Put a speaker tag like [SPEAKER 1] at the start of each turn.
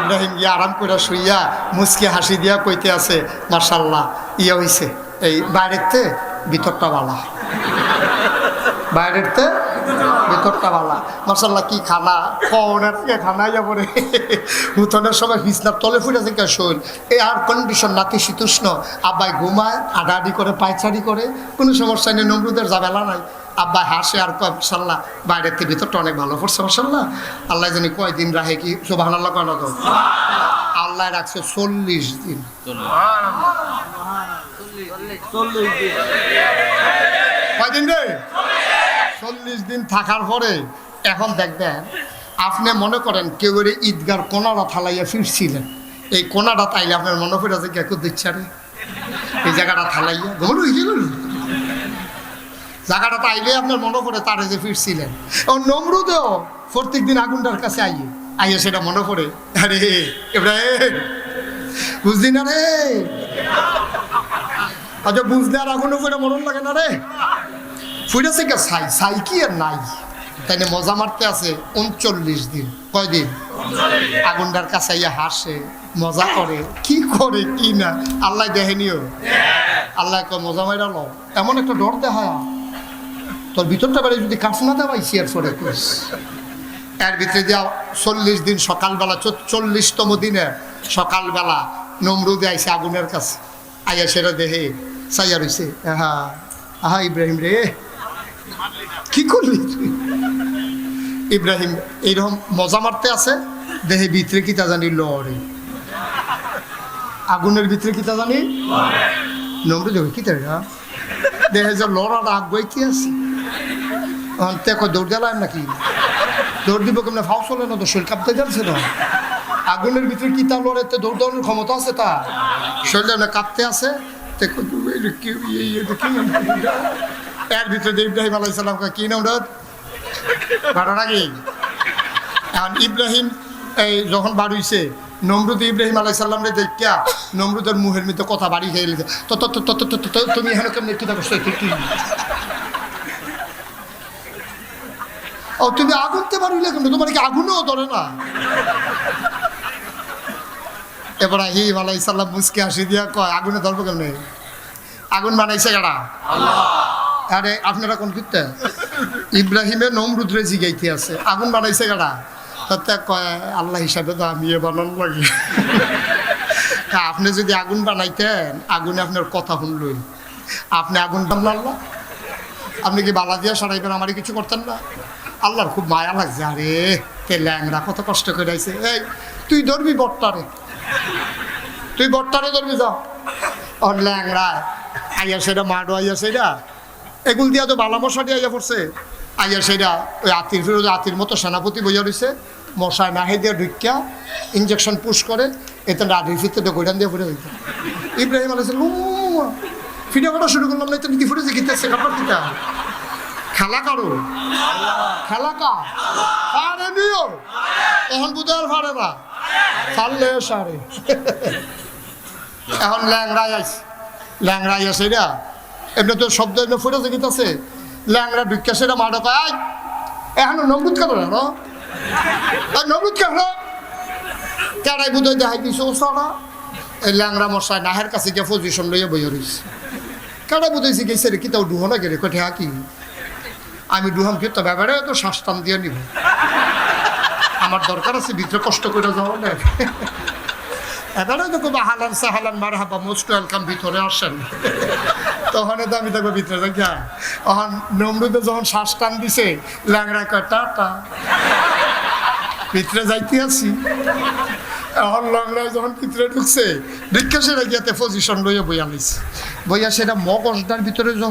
[SPEAKER 1] ইব্রাহিম গিয়া আরাম করে শুইয়া মুসকি হাসি দিয়া কইতে আছে মার্শাল্লাহ ইয়ে হইছে। এই বাইরেতে ভিতরটা বালা। বাইরেতে ভিতরটা বালা। মার্শাল্লাহ কি খানা? কনের থেকে খানা যাব রে? হুতনের সময় বিছনার তলে ফুটে থেকে শোন। আর কন্ডিশন নাতি শীতুষ্ণ। আব্বাই ঘুমায়, আডাআডি করে, পায়চারি করে। কোনো সমস্যা নেই, নমরুদের ঝামেলা নাই। আব্বা হাসে আর কয় মার্শাল্লাহ বাইরের থেকে ভিতরটা অনেক ভালো পড়ছে মার্শাল্লাহ আল্লাহ জানি কয়দিন রাহে কি? সুবাহ আল্লাহ কয় না আল্লাহ রাখছে চল্লিশ দিন। কয়দিন রে? চল্লিশ দিন থাকার পরে, এখন দেখবেন, আপনি মনে করেন কেউ ঈদগার কোনাটা থালাইয়া ফিরছিলেন। এই কোনাটা তাইলে আপনার মনে পড়ে আছে কেউ দিচ্ছে রে। এই জায়গাটা থালাইয়া হয়েছিল জায়গাটা তাইলে আপনার মনে পড়ে তার যে ফিরছিলেন। ও নমরুদেও প্রত্যেক দিন আগুনটার কাছে আইয়ে। আইয়ে সেটা মনে পড়ে। আরে এবারে বুঝলি না রে? আচ্ছা বুঝলে আর আগুনে পড়ে মরণ লাগে না রে? ফুটেছে কে সাই? সাই কি আর নাই? তাই মজা মারতে আছে উনচল্লিশ দিন। কয়দিন আগুনটার কাছে ইয়া হাসে, মজা করে। কি করে, কি না? আল্লাহ দেখেনিও আল্লাহ মজা মাইরা লো এমন একটা ডর দেখা তোর ভিতরটা বেড়ে যদি কাঠ না দেওয়াই শেয়ার করে কইস এর ভিতরে দিয়া চল্লিশ দিন সকালবেলা চল্লিশতম দিনে সকালবেলা নমরুদে আইসে আগুনের কাছে। আইয়া সেটা দেহে সাইয়া রইছে আহা আহা ইব্রাহিম রে, কি করলি তুই? ইব্রাহিম এইরকম মজা মারতে আছে দেহে ভিতরে কিতা জানি লড়ে। আগুনের ভিতরে কিতা জানি? নমরুদ রে হ্যাঁ? দেহে যে লড়ার আগ কি আছে। তে কয় দৌড় গেলাম নাকি? দৌড় দিব কেমন? ফাও চলে না তো? শরীর কাঁপতে যাচ্ছে না আগুনের ভিতরে কি তা লড়াইতে দৌড় দেওয়ানোর ক্ষমতা আছে তা শরীর এমনি কাঁপতে আছে? তে? এর ভিতরে ইব্রাহিম আলাইসাল্লাম কয়, কি নাম এখন ইব্রাহিম এই যখন বাড়িছে নমরুদ ইব্রাহিম আলাইসাল্লাম রে দেখিয়া নমরুদের মুহের মধ্যে কথা বাড়ি খেয়ে তো তো তো তো- তো- তো- তো- তুমি এখানে কেমন কি দেখো কি ও তুমি আগুনতে পারলে কেন তোমার কি আগুনও ধরে না? এবার হিম আলাই সাল্লাম মুসকে হাসি দিয়া কয় আগুনে ধরবো কেমনে? আগুন বানাইছে গাড়া আরে আপনারা কোন করতে ইব্রাহিমের নমরুদ্রে জিগাইতে আছে। আগুন বানাইছে গাড়া তাতে কয় আল্লাহ হিসাবে তো আমি এ বানান লাগে। তা আপনি যদি আগুন বানাইতেন আগুনে আপনার কথা শুনলই। আপনি আগুন বানল আল্লাহ আপনি কি বালা দিয়া সরাইবেন? আমারই কিছু করতেন না? আল্লাহর খুব মায়া লাগছে, আরে তে ল্যাংরা কত কষ্ট করে আইছে। এই, তুই ধরবি বট্টারে? তুই বট্টারে ধরবি, যাও। ওর ল্যাংরা আইয়া সেটা মাডো, আইয়া সেটা। এগুল দিয়া তো বালা মশাটি আইয়া পড়ছে। আইয়া সেটা ওই আতির ফিরোজ, আতির মতো সেনাপতি বইয়া রয়েছে মশায় নাহে দিয়ে ঢুকিয়া ইঞ্জেকশন পুশ করে, এতে রাধির ফিরতে গোডান দিয়ে ফুটে দিত ইব্রাহিম আলাইছে ফিরে করা শুরু করলাম না তুমি কি ফুটেছে গীতেছে কাপড় দিতা খেলা করো। খেলা কা পারে নিও এখন বুধার পারে না। পারলে সারে এখন ল্যাংরাই আছে ল্যাংরাই আছে এটা এমনি তো শব্দ এমনি ফুটেছে গীতাছে ল্যাংরা ঢুকে সেটা মাডো পায় এখন নমরুদ কেন না? নমরুদ কেন কেড়াই বুধ দেখাই দিছে ও সারা এই ল্যাংরা মশাই নাহের কাছে গিয়ে পজিশন লইয়া বইয়া রয়েছে কেড়াই বুঝেছি গেছে রে কি তাও ডুহো না গেলে কঠে কি? আমি ডুহাম কি তো ব্যাপারে তো শ্বাস দিয়ে নিব। আমার দরকার আছে, ভিতরে কষ্ট করে যাওয়া না? এবারে তো হালান সাহালান মার হাবা মোস্ট ওয়েলকাম, ভিতরে আসেন। তখন তো আমি দেখব ভিতরে তখন নমরুদে যখন শ্বাস টান দিছে ল্যাংরা কয়, টাটা। ভিতরে যাইতে আছি। এখন লংরায় যখন ভিতরে ঢুকছে ঢুকে সেটা গিয়াতে পজিশন লইয়া বইয়া লাইছে বইয়া সেটা মগজটার ভিতরে যখন